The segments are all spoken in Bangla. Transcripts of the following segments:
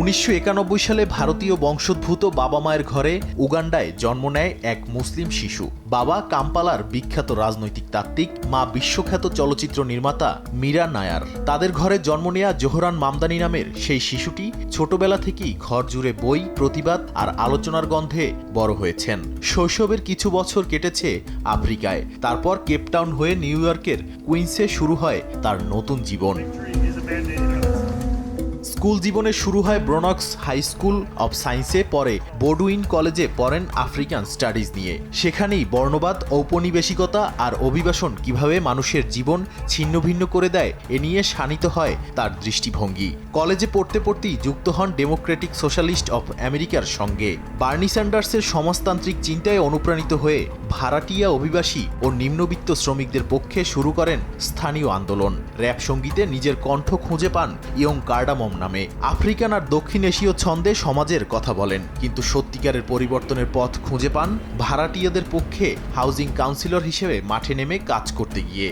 উনিশশো একানব্বই সালে ভারতীয় বংশোদ্ভূত বাবা মায়ের ঘরে উগান্ডায় জন্ম নেয় এক মুসলিম শিশু। বাবা কাম্পালার বিখ্যাত রাজনৈতিক তাত্ত্বিক, মা বিশ্বখ্যাত চলচ্চিত্র নির্মাতা মীরা নায়ার। তাদের ঘরে জন্ম নেয়া জোহরান মামদানি নামের সেই শিশুটি ছোটবেলা থেকেই ঘর জুড়ে বই, প্রতিবাদ আর আলোচনার গন্ধে বড় হয়েছেন। শৈশবের কিছু বছর কেটেছে আফ্রিকায়। তারপর কেপটাউন হয়ে নিউ ইয়র্কের কুইন্সে শুরু হয় তার নতুন জীবন। স্কুল জীবনে শুরু হয় ব্রনক্স হাই স্কুল অব সায়েন্সে, পরে বোর্ডউইন কলেজে পড়েন আফ্রিকান স্টাডিজ নিয়ে। সেখানেই বর্ণবাদ, ঔপনিবেশিকতা আর অভিবাসন কীভাবে মানুষের জীবন ছিন্নভিন্ন করে দেয়, এ নিয়ে শানিত হয় তার দৃষ্টিভঙ্গি। কলেজে পড়তে পড়তেই যুক্ত হন ডেমোক্রেটিক সোশ্যালিস্ট অফ আমেরিকার সঙ্গে। বার্নি স্যান্ডার্সের সমাজতান্ত্রিক চিন্তায় অনুপ্রাণিত হয়ে ভাড়াটিয়া অভিবাসী ও নিম্নবিত্ত শ্রমিকদের পক্ষে শুরু করেন স্থানীয় আন্দোলন। র্যাপ সঙ্গীতে নিজের কণ্ঠ খুঁজে পান ইয়ং কার্ডামম নামে। আফ্রিকান আর দক্ষিণ এশীয় ছন্দে সমাজের কথা বলেন, কিন্তু সত্যিকারের পরিবর্তনের পথ খুঁজে পান ভাড়াটিয়াদের পক্ষে হাউজিং কাউন্সিলর হিসেবে মাঠে নেমে কাজ করতে গিয়ে।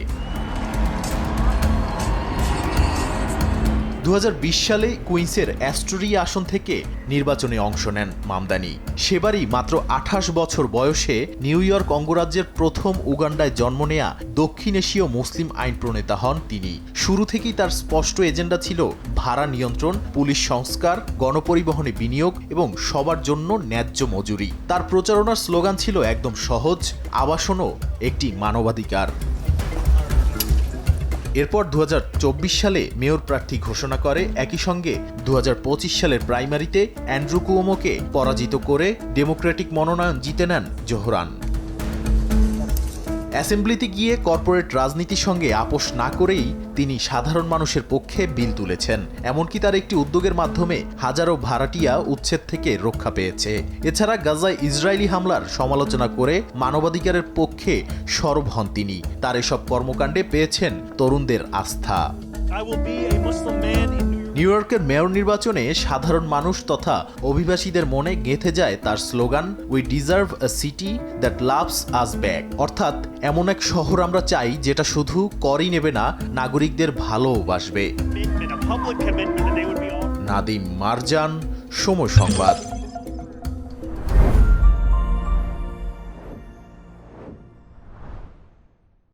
দু হাজার বিশ সালে কুইন্সের অ্যাস্টোরিয়া আসন থেকে নির্বাচনে অংশ নেন মামদানি। সেবারই মাত্র আঠাশ বছর বয়সে নিউ ইয়র্ক অঙ্গরাজ্যের প্রথম উগান্ডায় জন্ম নেয়া দক্ষিণ এশীয় মুসলিম আইন প্রণেতা হন তিনি। শুরু থেকেই তার স্পষ্ট এজেন্ডা ছিল ভাড়া নিয়ন্ত্রণ, পুলিশ সংস্কার, গণপরিবহনে বিনিয়োগ এবং সবার জন্য ন্যায্য মজুরি। তার প্রচারণার স্লোগান ছিল একদম সহজ, আবাসনও একটি মানবাধিকার। এরপর দু হাজার চব্বিশ সালে মেয়র প্রার্থী ঘোষণা করে একই সঙ্গে দু হাজার পঁচিশ সালের প্রাইমারিতে অ্যান্ড্রু কুয়োমোকে পরাজিত করে ডেমোক্রেটিক মনোনয়ন জিতে নেন জোহরান। অ্যাসেম্বলিতে গিয়ে কর্পোরেট রাজনীতির সঙ্গে আপোষ না করেই তিনি সাধারণ মানুষের পক্ষে বিল তুলেছেন। এমনকি তার একটি উদ্যোগের মাধ্যমে হাজারো ভাড়াটিয়া উচ্ছেদ থেকে রক্ষা পেয়েছে। এছাড়া গাজায় ইসরায়েলি হামলার সমালোচনা করে মানবাধিকারের পক্ষে সরব হন তিনি। তার এসব কর্মকাণ্ডে পেয়েছেন তরুণদের আস্থা। I will be a Muslim man in. New ইয়র্কের মেয়র নির্বাচনে সাধারণ মানুষ তথা অভিবাসীদের মনে গেঁথে যায় তার slogan we deserve a city that loves us back অর্থাৎ এমন এক শহর আমরা চাই যেটা শুধু করই নেবে না নাগরিকদের ভালোবাসবে. নাদিম মারজান সময় সংবাদ।